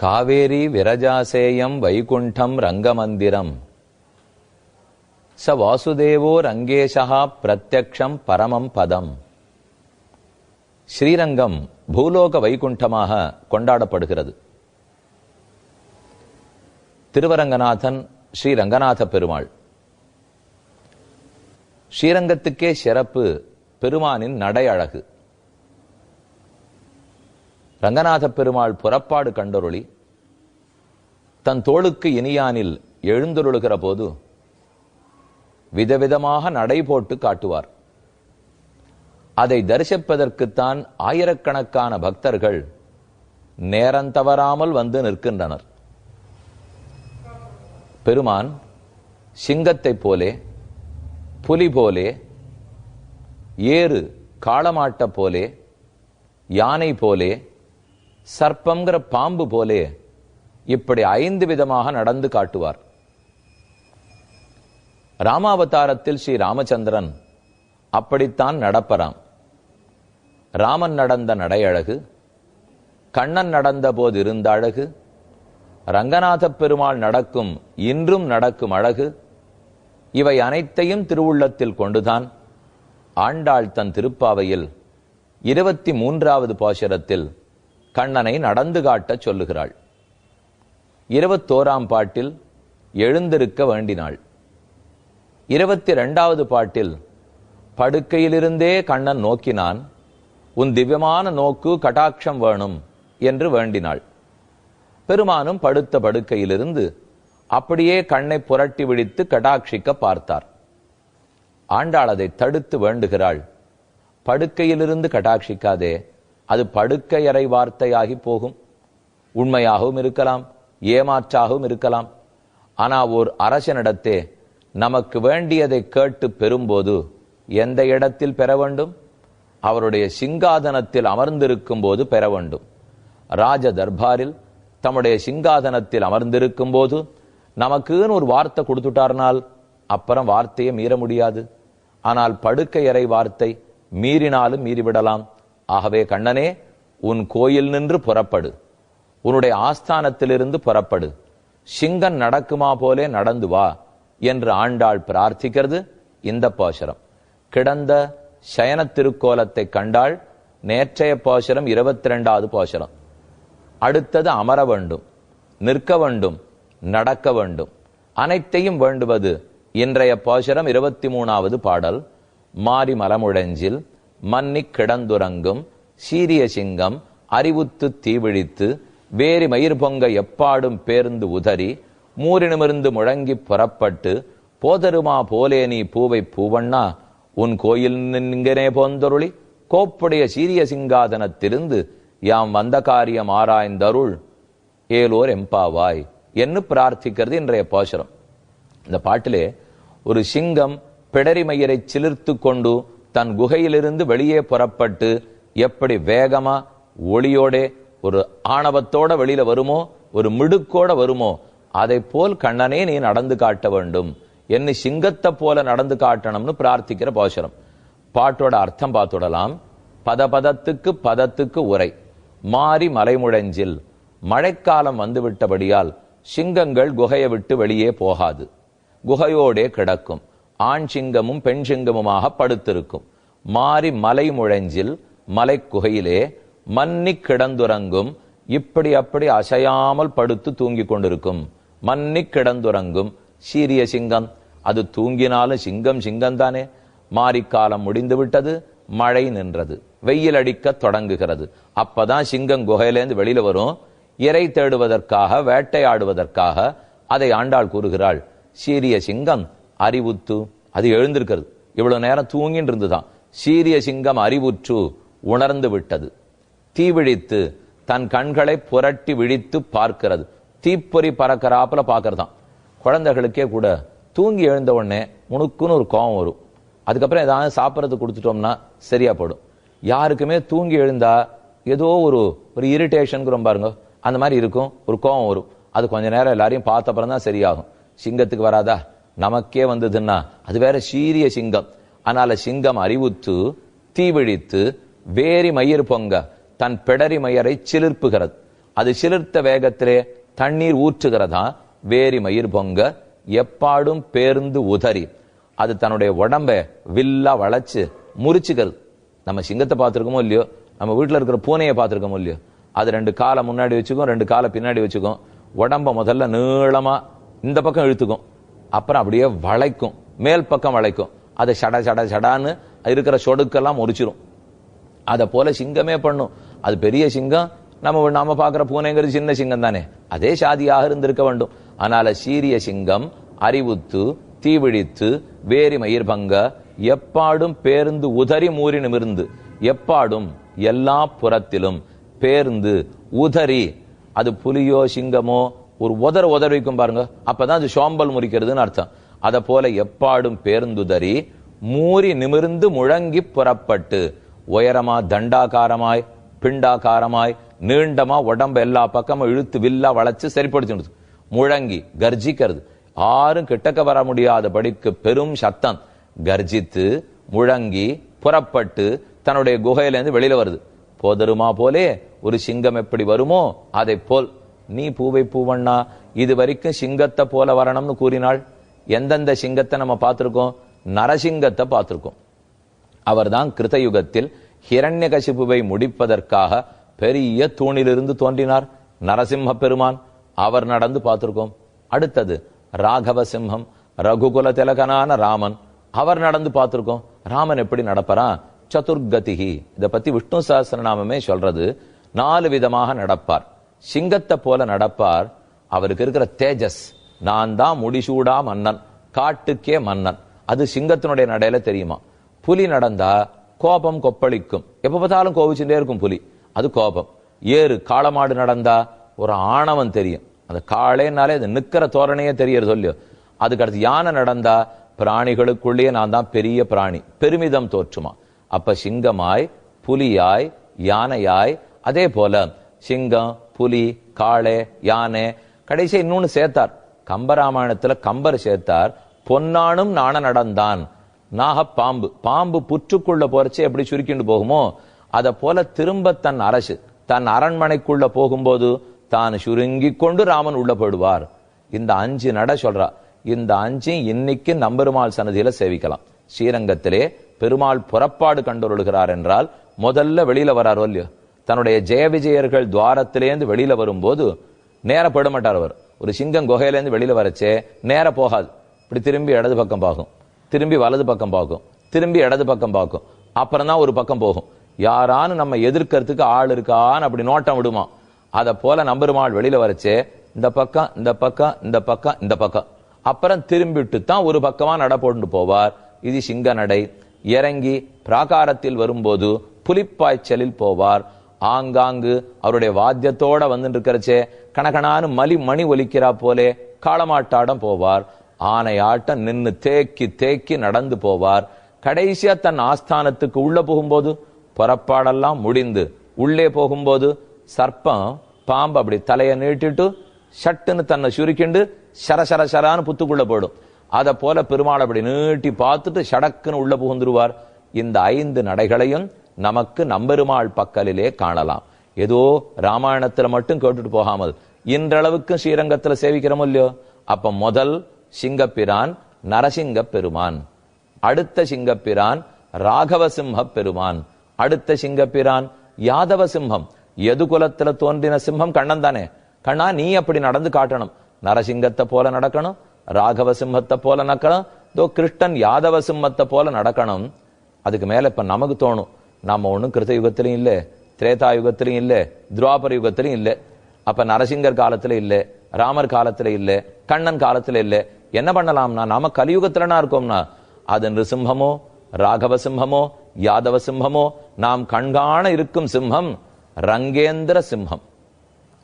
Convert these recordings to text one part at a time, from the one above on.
காவேரி விரஜாசேயம் வைகுண்டம் ரங்கமந்திரம். ச வாசுதேவோ ரங்கேஷா பிரத்யக்ஷம் பரமம் பதம். ஸ்ரீரங்கம் பூலோக வைகுண்டமாக கொண்டாடப்படுகிறது. திருவரங்கநாதன் ஸ்ரீ ரங்கநாத பெருமாள். ஸ்ரீரங்கத்துக்கே சிறப்பு பெருமானின் நடை அழகு ரங்கநாத பெருமாள் புறப்பாடு கண்டொருளி தன் தோளுக்கு இனியானில் எழுந்தொருளுகிற போது விதவிதமாக நடை போட்டு காட்டுவார். அதை தரிசிப்பதற்குத்தான் ஆயிரக்கணக்கான பக்தர்கள் நேரம் தவறாமல் வந்து நிற்கின்றனர். பெருமான் சிங்கத்தைப் போலே புலி போலே ஏறு காளமாட்ட போலே யானை போலே சர்ப்பங்கிற பாம்பு போலே இப்படி ஐந்து விதமாக நடந்து காட்டுவார். ராமாவதாரத்தில் ஸ்ரீ ராமச்சந்திரன் அப்படித்தான் நடப்பராம் ராமன் நடந்த நடையழகு கண்ணன் நடந்த போது இருந்த அழகு ரங்கநாத பெருமாள் நடக்கும் இன்றும் நடக்கும் அழகு இவை அனைத்தையும் திருவுள்ளத்தில் கொண்டுதான் ஆண்டாள் தன் திருப்பாவையில் இருபத்தி மூன்றாவது பாசுரத்தில் கண்ணனை நடந்து காட்டச் சொல்லுகிறாள். இருபத்தோராம் பாட்டில் எழுந்திருக்க வேண்டினாள். இருபத்தி ரெண்டாவது பாட்டில் படுக்கையிலிருந்தே கண்ணன் நோக்கினான். உன் திவ்யமான நோக்கு கட்டாட்சம் வேணும் என்று வேண்டினாள். பெருமானும் படுத்த படுக்கையிலிருந்து அப்படியே கண்ணை புரட்டி விழித்து கடாட்சிக்க பார்த்தார். ஆண்டாள் அதை தடுத்து வேண்டுகிறாள். படுக்கையிலிருந்து கடாட்சிக்காதே அது படுக்கையறை வார்த்தையாகி போகும். உண்மையாகவும் இருக்கலாம் ஏமாற்றாகவும் இருக்கலாம். ஆனால் ஓர் அரசனிடத்தே நமக்கு வேண்டியதை கேட்டு பெறும்போது எந்த இடத்தில் பெற வேண்டும்? அவருடைய சிங்காதனத்தில் அமர்ந்திருக்கும் போது பெற வேண்டும். ராஜ தர்பாரில் தம்முடைய சிங்காதனத்தில் அமர்ந்திருக்கும் போது நமக்குன்னு ஒரு வார்த்தை கொடுத்துட்டார்னால் அப்புறம் வார்த்தையை மீற முடியாது. ஆனால் படுக்கையறை வார்த்தை மீறினாலும் மீறிவிடலாம். ஆகவே கண்ணனே உன் கோயில் நின்று புறப்படு. உன்னுடைய ஆஸ்தானத்திலிருந்து புறப்படு. சிங்கன் நடக்குமா போலே நடந்து வா என்று ஆண்டாள் பிரார்த்திக்கிறது இந்த பாசுரம். கிடந்த சயன திருக்கோலத்தை கண்டாள் நேற்றைய பாசுரம் இருபத்தி ரெண்டாவது பாசுரம். அடுத்தது அமர வேண்டும் நிற்க வேண்டும் நடக்க வேண்டும். அனைத்தையும் வேண்டுவது இன்றைய பாசுரம் இருபத்தி மூணாவது பாடல் மாரி மலமுழஞ்சில் மன்னி கிடந்துறங்கும் சீரிய சிங்கம் அறிவுத்து தீவிழித்து வேரி மயிர் பொங்க எப்பாடும் பேர்ந்து உதறி மூரினுமிருந்து முழங்கி புறப்பட்டு போதருமா போலே நீ பூவை பூவண்ணா உன் கோயில் நின்கனே போந்தருளி கோப்புடைய சீரிய சிங்காதனத்திலிருந்து யாம் வந்த காரியம் ஆராய்ந்தருள் ஏலோர் எம்பாவாய் என்று பிரார்த்திக்கிறது இன்றைய பாசுரம். இந்த பாட்டிலே ஒரு சிங்கம் பிடரி மயிரை சிலிர்த்து கொண்டு தன் குகையிலிருந்து வெளியே புறப்பட்டு எப்படி வேகமா ஒளியோட ஒரு ஆணவத்தோட வெளியில வருமோ ஒரு மிடுக்கோட வருமோ அதை போல் கண்ணனே நீ நடந்து காட்ட வேண்டும். என்ன சிங்கத்தை போல நடந்து காட்டணும்னு பிரார்த்திக்கிற பாசுரம். பாட்டோட அர்த்தம் பார்த்துடலாம். பதபதத்துக்கு பதத்துக்கு உரை. மாறி மலைமுழஞ்சில் மழைக்காலம் வந்துவிட்டபடியால் சிங்கங்கள் குகையை விட்டு வெளியே போகாது. குகையோடே கிடக்கும். ஆண் சிங்கமும் பெண் சிங்கமுமாக படுத்திருக்கும். மாறி மலை முழஞ்சில் மலைக்குகையிலே மன்னி கிடந்துறங்கும். இப்படி அப்படி அசையாமல் படுத்து தூங்கிக் கொண்டிருக்கும். மன்னி கிடந்துறங்கும். சீரிய சிங்கம். அது தூங்கினாலும் சிங்கம் சிங்கம் தானே மாரிக்காலம் முடிந்து விட்டது மழை நின்றது. வெயில் அடிக்க தொடங்குகிறது. அப்பதான் சிங்கம் குகையிலேருந்து வெளியில வரும். இறை தேடுவதற்காக வேட்டையாடுவதற்காக அதை ஆண்டாள் கூறுகிறாள். சீரிய சிங்கம். அறிவுத்து அது எழுந்திருக்கிறது. இவ்வளவு நேரம் தூங்கின்னு இருந்துதான் சீரிய சிங்கம் அறிவுற்று உணர்ந்து விட்டது. தீவிழித்து தன் கண்களை புரட்டி விழித்து பார்க்கிறது. தீப்பொறி பறக்கிறாப்புல பார்க்கறதாம் குழந்தைகளுக்கே கூட தூங்கி எழுந்த உடனே உனக்குன்னு ஒரு கோபம் வரும். அதுக்கப்புறம் ஏதாவது சாப்பிட்றது கொடுத்துட்டோம்னா சரியா போடும் யாருக்குமே தூங்கி எழுந்தா ஏதோ ஒரு ஒரு இரிட்டேஷன் பாருங்க அந்த மாதிரி இருக்கும். ஒரு கோபம் வரும். அது கொஞ்ச நேரம் எல்லாரையும் பார்த்த அப்புறம் தான் சரியாகும். சிங்கத்துக்கு வராதா? நமக்கே வந்ததுன்னா அது வேற சீரிய சிங்கம். அதனால சிங்கம் அறிவுத்து தீவிழித்து வேரி மயிர் பொங்க தன் பிடரி மயரை சிலிர்ப்புகிறது. அது சிலிர்த்த வேகத்திலே தண்ணீர் ஊற்றுகிறதா? வேரி மயிர் பொங்க எப்பாடும் பேர்ந்து உதறி. அது தன்னுடைய உடம்ப வில்லா வளைச்சு முறிச்சுக்கிறது. நம்ம சிங்கத்தை பார்த்துருக்கோமோ இல்லையோ? நம்ம வீட்டில் இருக்கிற பூனையை பார்த்துருக்கோமோ இல்லையோ? அது ரெண்டு காலை முன்னாடி வச்சுக்கும் ரெண்டு காலை பின்னாடி வச்சுக்கும். உடம்ப முதல்ல நீளமாக இந்த பக்கம் இழுத்துக்கும். அப்புறம் அப்படியே வளைக்கும். மேல் பக்கம் வளைக்கும். அதை சட சட சடான்னு இருக்கிற சொடுக்கெல்லாம் முறிச்சிரும். அதை போல சிங்கமே பண்ணும். அது பெரிய சிங்கம் நம்ம நாம பார்க்குற பூனைங்கிறது சின்ன சிங்கம் தானே அதே சாதியாக இருந்திருக்க வேண்டும். அதனால சீரிய சிங்கம் அறிவுத்து தீவிழித்து வேரி மயிர் பங்க எப்பாடும் பேருந்து உதறி மூறி நிமிர்ந்து எப்பாடும் எல்லா புறத்திலும் பேருந்து உதறி அது புலியோ சிங்கமோ ஒரு உதற உதற வைக்கும் பாருங்க. அப்பதான் அது சோம்பல் முறிக்கிறதுன்னு அர்த்தம். அத போல எப்பாடும் பேருந்துதறி மூறி நிமிர்ந்து முழங்கி புறப்பட்டு உயரமா தண்டாகாரமாய் பிண்டாகாரமாய் நீண்டமா உடம்ப எல்லா பக்கமும் இழுத்து வில்லா வளைச்சு சரிப்படுத்திடுது முழங்கி கர்ஜிக்கிறது. யாரும் கிட்டக்க வர முடியாதபடிக்கு பெரும் சத்தம். கர்ஜித்து முழங்கி புறப்பட்டு தன்னுடைய குகையிலேருந்து வெளியில வருது. போதருமா போலே ஒரு சிங்கம் எப்படி வருமோ அதை போல் நீ பூவை பூவண்ணா இது வரைக்கும் சிங்கத்தை போல வரணும்னு கூறினாள். எந்தெந்த சிங்கத்தை நம்ம பார்த்திருக்கோம்? நரசிங்கத்தை பார்த்திருக்கோம். அவர்தான் கிருதயுகத்தில் ஹிரண்யகசிபுவை முடிப்பதற்காக பெரிய தூணிலிருந்து தோன்றினார். நரசிம்ம பெருமான் அவர் நடந்து பார்த்திருக்கோம். அடுத்தது ராகவ சிம்ஹம் ரகுகுல திலகனான ராமன் அவர் நடந்து பார்த்திருக்கோம். ராமன் எப்படி நடப்பறான்? சதுர்கதிகி. இதை பத்தி விஷ்ணு சஹஸ்ரநாமமே சொல்றது நாலு விதமாக நடப்பார். சிங்கத்தை போல நடப்பார். அவருக்கு இருக்கிற தேஜஸ். நான் தான் முடிசூடா மன்னன். காட்டுக்கே மன்னன். அது சிங்கத்தினுடைய நடையில தெரியுமா? புலி நடந்தா கோபம் கொப்பளிக்கும். எப்ப பார்த்தாலும் கோபிச்சுட்டே இருக்கும் புலி. அது கோபம். ஏறு காளமாடு நடந்தா ஒரு ஆணவம் தெரியும். அந்த காளைனாலே அது நிக்கிற தோரணையே தெரியறது சொல்லியோ. அதுக்கு அடுத்து யானை நடந்தா பிராணிகளுக்குள்ளேயே நான் தான் பெரிய பிராணி. பெருமிதம் தோற்றுமா. அப்ப சிங்கமாய் புலியாய் யானையாய் அதே போல சிங்கம் புலி காளை யானை கடைசி இன்னொன்னு சேர்த்தார். கம்பராமாயணத்துல கம்பர் சேர்த்தார். பொன்னானும் நாண நடந்தான். நாக பாம்பு பாம்பு புற்றுக்குள்ள போறச்சு எப்படி சுருக்கிண்டு போகுமோ அதை போல திரும்ப தன் அரசு தன் அரண்மனைக்குள்ள போகும்போது தான் சுருங்கி கொண்டு ராமன் உள்ள போயிடுவார். இந்த அஞ்சு நட சொல்றா இந்த அஞ்சு இன்னைக்கு நம்பெருமாள் சன்னதியில சேவிக்கலாம். ஸ்ரீரங்கத்திலே பெருமாள் புறப்பாடு கண்டுருளுகிறார் என்றால் முதல்ல வெளியில வராரோ இல்லையோ? தன்னுடைய ஜெய விஜயர்கள் துவாரத்திலேருந்து வெளியில வரும்போது நேர போட மாட்டார் அவர். ஒரு சிங்கம் குகையிலேருந்து வெளியில வரச்சே நேர போகாது. இப்படி திரும்பி இடது பக்கம் பார்க்கும் திரும்பி வலது பக்கம் பார்க்கும் திரும்பி இடது பக்கம் பார்க்கும் அப்புறம் தான் ஒரு பக்கம் போகும். யாரானு நம்ம எதிர்க்கிறதுக்கு ஆள் இருக்கான்னு அப்படி நோட்டம் விடுமா. அதை போல நம்பருமாள் வெளியில வரச்சே இந்த பக்கம் இந்த பக்கம் இந்த பக்கம் இந்த பக்கம். அப்புறம் திரும்பிட்டு தான் ஒரு பக்கமா நட போட்டு போவார். இது சிங்க நடை. இறங்கி பிராகாரத்தில் வரும்போது புலிப்பாய்ச்சலில் போவார். ஆங்காங்கு அவருடைய வாத்தியத்தோட வந்து இருக்கிறச்சே கணக்கனானு மலி மணி ஒலிக்கிறா போலே காளமாட்டாடம் போவார். ஆனை ஆட்டம் தேக்கி தேக்கி நடந்து போவார். கடைசியா தன் ஆஸ்தானத்துக்கு உள்ள போகும்போது புறப்பாடெல்லாம் முடிந்து உள்ளே போகும்போது சர்ப்பம் பாம்பு அப்படி தலையை நீட்டிட்டு சட்டுன்னு தன்னை சுருக்கிண்டு சர சர சரான்னு புத்துக்குள்ள போயிடும் அதை போல பெருமாள் அப்படி நீட்டி பார்த்துட்டு சடக்குன்னு உள்ள புகுந்துருவார். இந்த ஐந்து நடைகளையும் நமக்கு நம்பெருமாள் பக்கலிலே காணலாம். ஏதோ ராமாயணத்துல மட்டும் கேட்டுட்டு போகாமல் இன்றளவுக்கு ஸ்ரீரங்கத்துல சேவிக்கிறோமோ இல்லையோ? அப்ப முதல் சிங்கப்பிரான் நரசிங்க பெருமான் அடுத்த சிங்கப்பிரான் ராகவசிம்ஹ பெருமான் அடுத்த சிங்கப்பிரான் யாதவ சிம்ஹம் எது குலத்துல தோன்றின சிம்ஹம் கண்ணன் தானே கண்ணா நீ அப்படி நடந்து காட்டணும். நரசிங்கத்தை போல நடக்கணும் ராகவ சிம்மத்தை போல நடக்கணும். இதோ கிருஷ்ணன் யாதவ சிம்மத்தை போல நடக்கணும். அதுக்கு மேல இப்ப நமக்கு தோணும். நாம ஒண்ணும் கிருத்த யுகத்திலையும் இல்ல திரேதா யுகத்திலையும் இல்ல துவாபர யுகத்திலையும் இல்ல. அப்ப நரசிங்கர் காலத்துல இல்ல ராமர் காலத்துல இல்ல கண்ணன் காலத்துல இல்ல. என்ன பண்ணலாம்னா நாம கலியுகத்துலனா இருக்கோம்னா அது நிருசிம்மமோ ராகவ சிம்மமோ யாதவ சிம்மமோ நாம் கண்காண இருக்கும் சிம்மம் ரங்கேந்திர சிம்மம்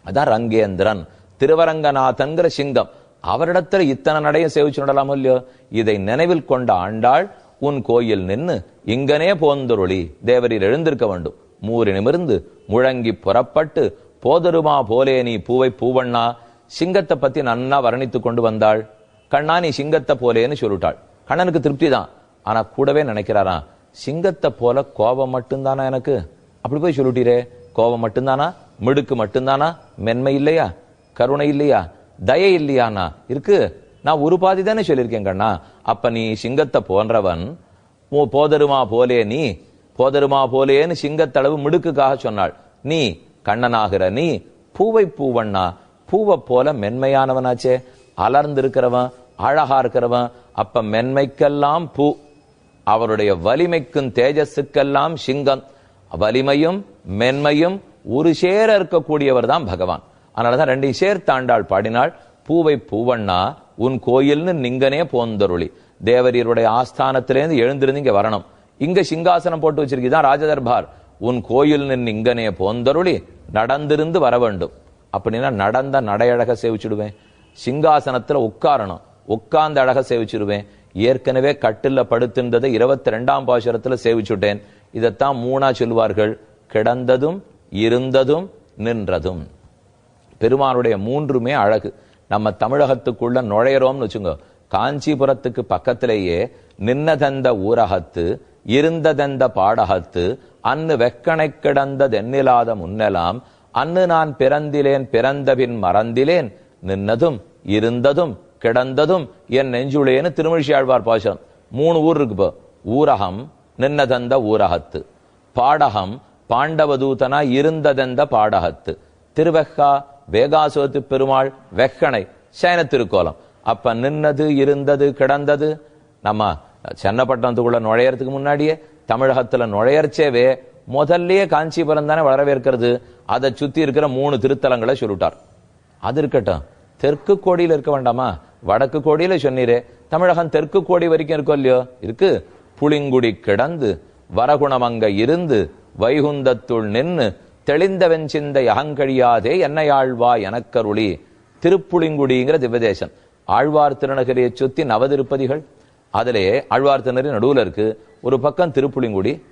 அதான் ரங்கேந்திரன் திருவரங்கநாதன்கிற சிங்கம். அவரிடத்துல இத்தனை நடையும் சேவிச்சு நடலாமோ இல்லையோ? இதை நினைவில் கொண்ட ஆண்டாள் உன் கோயில் நின்னு இங்கனே போந்தொருளி. தேவரீர் எழுந்திருக்க வேண்டும். மூறி நிமிர்ந்து முழங்கி புறப்பட்டு போதருமா போலே நீ பூவை பூவண்ணா சிங்கத்தை பத்தி நன்னா வர்ணித்து கொண்டு வந்தாள். கண்ணா நீ சிங்கத்தை போலேன்னு சொல்லிட்டாள். கண்ணனுக்கு திருப்தி தான். ஆனா கூடவே நினைக்கிறாரா சிங்கத்தை போல கோபம் மட்டும்தானா எனக்கு? அப்படி போய் சொல்லிட்டீரே கோபம் மட்டும்தானா? மிடுக்கு மட்டும்தானா? மென்மை இல்லையா? கருணை இல்லையா? தயை இல்லையானா இருக்கு. நான் ஒரு பாதி தானே சொல்லியிருக்கேன் கண்ணா. அப்ப நீ சிங்கத்தை போன்றவன் போதருமா போலே நீ போதருமா போலேன்னு சிங்கத்தளவு மிடுக்குக்காக சொன்னாள். நீ கண்ணனாகிற நீ பூவை பூவண்ணா பூவை போல மென்மையானவனாச்சே. அலர்ந்து இருக்கிறவன் அழகா இருக்கிறவன் அப்ப மென்மைக்கெல்லாம் பூ. அவருடைய வலிமைக்கும் தேஜஸுக்கெல்லாம் சிங்கம். வலிமையும் மென்மையும் ஒரு சேர இருக்கக்கூடியவர் தான் பகவான். அதனாலதான் ரெண்டையும் சேர்த்தாண்டாள் பாடினாள். பூவை பூவண்ணா உன் கோயில்னு நிங்கனே போந்தருளி. தேவரீருடைய ஆஸ்தானத்திலேருந்து எழுந்திருந்து இங்க வரணும். இங்க சிங்காசனம் போட்டு வச்சிருக்கீதான் ராஜதர்பார்? உன் கோயில்னு இங்கனே போந்தருளி நடந்திருந்து வர வேண்டும். அப்படின்னா நடந்த நடையழக சேவிச்சுடுவேன். சிங்காசனத்துல உட்காரணும். உட்கார்ந்த அழக சேவிச்சிருவேன் ஏற்கனவே கட்டில படுத்திருந்ததை இருபத்தி ரெண்டாம் பாசுரத்துல சேவிச்சுட்டேன். இதைத்தான் மூணா சொல்வார்கள் கிடந்ததும் இருந்ததும் நின்றதும். பெருமானுடைய மூன்றுமே அழகு. நம்ம தமிழகத்துக்குள்ள நுழையிறோம்னு வச்சுங்க. காஞ்சிபுரத்துக்கு பக்கத்திலேயே நின்னதந்த ஊரகத்து இருந்ததெந்த பாடகத்து அன்னு வெக்கனை கிடந்ததென்னிலாத முன்னெலாம் அன்னு நான் பிறந்திலேன் பிறந்தபின் மறந்திலேன் நின்னதும் இருந்ததும் கிடந்ததும் என் நெஞ்சுளேன்னு திருமிழியாழ்வார் பாசம். மூணு ஊர் இருக்கு இப்போ. ஊரகம் நின்னதந்த ஊரகத்து. பாடகம் பாண்டவதூதனா இருந்ததெந்த பாடகத்து. திருவெக்கா வேகாசுவத்து பெருமாள் வெக்கணை சயன திருக்கோலம். அப்ப நின்னது இருந்தது கிடந்தது நம்ம சென்னப்பட்டினத்துக்குள்ள நுழையறதுக்கு முன்னாடியே தமிழகத்துல நுழையறச்சேவே முதல்லயே காஞ்சிபுரம் தானே வரவேற்கிறது அதை சுத்தி இருக்கிற மூணு திருத்தலங்களை சொல்லிட்டார். அது இருக்கட்டும். தெற்கு கோடியில் இருக்க வேண்டாமா? வடக்கு கோடியில சொன்னீரே. தமிழகம் தெற்கு கோடி வரைக்கும் இருக்கோ இல்லையோ? இருக்கு. புளிங்குடி கிடந்து வரகுணமங்க இருந்து வைகுந்தத்துள் நின்று தெளிந்தவன் சிந்தை அகங்கழியாதே என்னையாழ்வா எனக்கருளி. திருப்புளிங்குடிங்கிற திவ்யதேசம். ஆழ்வார் திருநகரியை சுத்தி நவதிருப்பதிகள். அதிலே ஆழ்வார் திருநகரி நடுவில் இருக்கு. ஒரு பக்கம் திருப்புளிங்குடி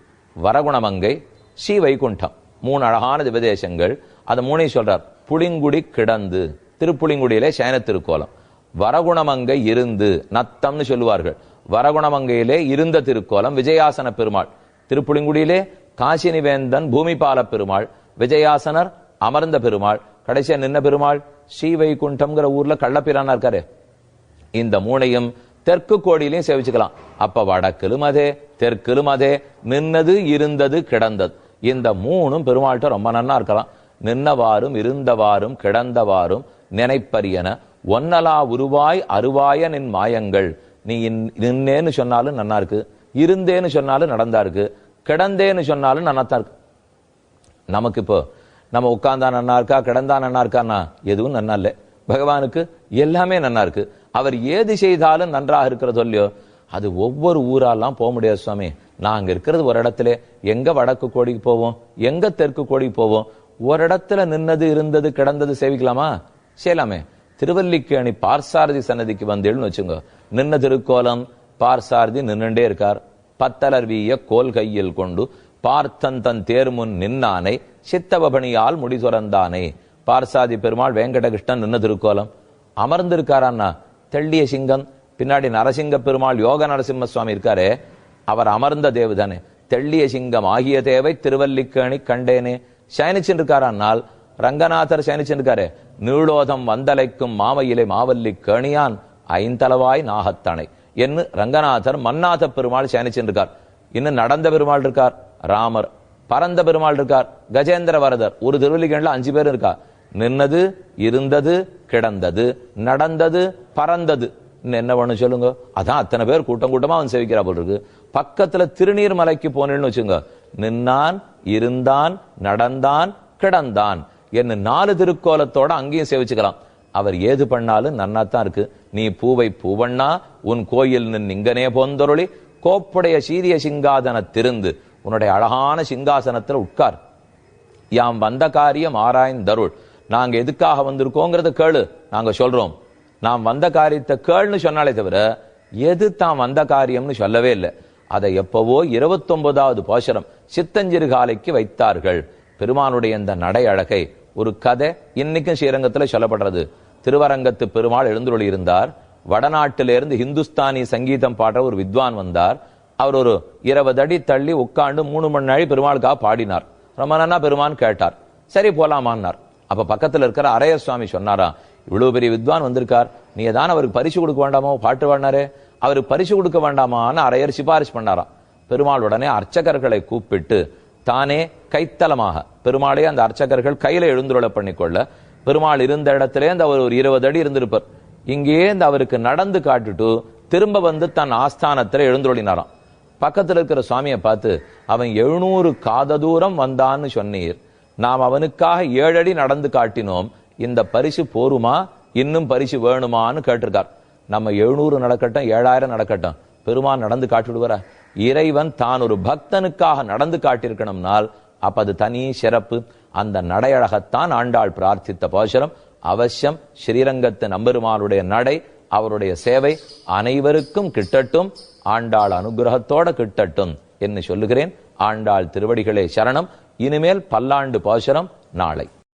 வரகுணமங்கை ஸ்ரீ வைகுண்டம் மூணு அழகான திவ்யதேசங்கள். அந்த மூணையும் சொல்றார். புளிங்குடி கிடந்து. திருப்புளிங்குடியிலே சயன திருக்கோலம் வரகுணமங்கை இருந்து நத்தம்னு சொல்லுவார்கள். வரகுணமங்கையிலே இருந்த திருக்கோலம் விஜயாசன பெருமாள். திருப்புளிங்குடியிலே காசினிவேந்தன் பூமிபால பெருமாள். விஜயாசனர் அமர்ந்த பெருமாள் கடைசியா நின்ன பெருமாள் ஸ்ரீவைகுண்டம்ங்கிற ஊர்ல கள்ளப்பிரானா இருக்காரு. இந்த மூணையும் தெற்கு கோடியிலையும் சேவிச்சுக்கலாம். அப்ப வடக்கிலும் அதே தெற்கிலும் அதே நின்னது இருந்தது கிடந்தது. இந்த மூணும் பெருமாள்கிட்ட ரொம்ப நன்னா இருக்கலாம். நின்னவாறும் இருந்தவாறும் கிடந்தவாறும் நினைப்பரியன ஒன்னலா உருவாய் அருவாய நின் மாயங்கள். நீ இன்- நின்னேன்னு சொன்னாலும் நன்னா இருக்கு. இருந்தேன்னு சொன்னாலும் நடந்தா இருக்கு. கிடந்தேன்னு சொன்னாலும் நன்னாத்தான் இருக்கு. நமக்கு இப்போ நம்ம உட்கார்ந்தா நன்னா இருக்கா கிடந்தா நன்னா இருக்கான்னா? எதுவும் நன்னா இல்லை. பகவானுக்கு எல்லாமே நன்னா இருக்கு. அவர் ஏது செய்தாலும் நன்றாக இருக்கிறதோ இல்லையோ அது ஒவ்வொரு ஊராலாம் போக முடியாது சுவாமி. நாங்க இருக்கிறது ஒரு இடத்துல. எங்க வடக்கு கோடிக்கு போவோம் எங்க தெற்கு கோடிக்கு போவோம். ஒரு இடத்துல நின்னது இருந்தது கிடந்தது சேவிக்கலாமா? செய்யலாமே. திருவல்லிக்கேணி பார்சாரதி சன்னதிக்கு வந்தேன்னு வச்சுங்க நின்ன திருக்கோலம் பார்சாரதி நின்றுண்டே இருக்கார். பத்தலர்விய கோல் கையில் கொண்டு பார்த்தன் தன் தேர்முன் நின்னானை சித்தவபணியால் முடிதுறந்தானே. பார்சாதி பெருமாள் வேங்கடகிருஷ்ணன் நின்ன திருக்கோலம். அமர்ந்திருக்காரான்னா தெள்ளிய சிங்கம் பின்னாடி நரசிங்க பெருமாள் யோக நரசிம்ம சுவாமி இருக்காரே. அவர் அமர்ந்த தேவதானே. தெள்ளிய சிங்கம் ஆகிய தேவை திருவல்லிக்கேணி கண்டேனே. சயனிச்சிருக்காரானால் ரங்கநாதர் சயனிச்சிருக்காரு நீளோதம் வந்தலைக்கும் மாமையிலே மாவல்லி கேணியான் ஐந்தளவாய் நாகத்தணை என்று ரங்கநாதர் மன்னாத பெருமாள் சயனிச்சிருக்கார் இன்னும் நடந்த பெருமாள் இருக்கார். ராமர் பரந்த பெருமாள் இருக்கார் கஜேந்திர வரதர். ஒரு திருவல்லிக்கேணில அஞ்சு பேர் இருக்கா? நின்னது இருந்தது கிடந்தது நடந்தது பறந்தது. என்ன பண்ணு சொல்லுங்க? அதான் அத்தனை பேர் கூட்டம் கூட்டமா அவன் சேவிக்கிறா போல் இருக்கு. பக்கத்துல திருநீர் மலைக்கு போனேன்னு வச்சுங்க நின்னான் இருந்தான் நடந்தான் கிடந்தான். என்ன நாலு திருக்கோலத்தோட அங்கேயும் சேவிச்சுக்கலாம். அவர் ஏது பண்ணாலும் நன்னாத்தான் இருக்கு. நீ பூவை பூவண்ணா உன் கோயில் நிங்கனே போந்தொருளி கோப்புடைய சீரிய சிங்காதன திருந்து. உன்னுடைய அழகான சிங்காசனத்துல உட்கார். யாம் வந்த காரியம் ஆராய்ந்தருள் நாங்க எதுக்காக வந்திருக்கோங்கிறத கேளு. நாங்க சொல்றோம். நாம் வந்த காரியத்தை கேள்னு சொன்னாலே தவிர எது தான் வந்த காரியம்னு சொல்லவே இல்லை. அதை எப்பவோ இருபத்தொன்பதாவது போஷரம் சித்தஞ்சிறு காலைக்கு வைத்தார்கள். பெருமானுடைய இந்த நடை அழகை ஒரு கதை இன்னைக்கும் ஸ்ரீரங்கத்துல சொல்லப்படுறது. திருவரங்கத்து பெருமாள் எழுந்துள்ளி இருந்தார் வடநாட்டிலிருந்து ஹிந்துஸ்தானி சங்கீதம் பாடுற ஒரு வித்வான் வந்தார். அவர் ஒரு இருபது அடி தள்ளி உட்காந்து மூணு மணி நாள் பெருமாளுக்காக பாடினார். ரொம்ப நன்னா பெருமான் கேட்டார். சரி போலாமான்னார். அப்ப பக்கத்துல இருக்கிற அரையர் சுவாமி சொன்னாரா இவ்வளவு பெரிய வித்வான் வந்திருக்கார். நீ தான் அவருக்கு பரிசு கொடுக்க வேண்டாமோ? பாட்டு பாடினாரே. அவருக்கு பரிசு கொடுக்க வேண்டாமான்னு அரையர் சிபாரிசு பண்ணாராம். பெருமாள் உடனே அர்ச்சகர்களை கூப்பிட்டு தானே கைத்தலமாக பெருமாளே அந்த அர்ச்சகர்கள் கையில எழுந்துருள பண்ணிக்கொள்ள பெருமாள் இருந்த இடத்திலே அந்த அவர் ஒரு இருபது அடி இருந்திருப்பார். இங்கே இந்த அவருக்கு நடந்து காட்டுட்டு திரும்ப வந்து தன் ஆஸ்தானத்துல எழுந்துருளினாராம். பக்கத்துல இருக்கிற சுவாமியை பார்த்து அவன் எழுநூறு காத தூரம் வந்தான்னு சொன்னீர். நாம் அவனுக்காக ஏழடி நடந்து காட்டினோம். இந்த பரிசு போருமா? இன்னும் பரிசு வேணுமான்னு கேட்டிருக்கார். நம்ம எழுநூறு நடக்கட்டும் ஏழாயிரம் நடக்கட்டும். பெருமான் நடந்து காட்டிவிடுவாரா? இறைவன் தான் ஒரு பக்தனுக்காக நடந்து காட்டியிருக்கணும்னால் அப்ப அது தனி சிறப்பு. அந்த நடையழகத்தான் ஆண்டாள் பிரார்த்தித்த பாசுரம். அவசியம் ஸ்ரீரங்கத்து நம்பெருமானுடைய நடை அவருடைய சேவை அனைவருக்கும் கிட்டட்டும் ஆண்டாள் அனுகிரகத்தோட கிட்டட்டும் என்று சொல்லுகிறேன். ஆண்டாள் திருவடிகளே சரணம். இனிமேல் பல்லாண்டு பாசுரம் நாளை.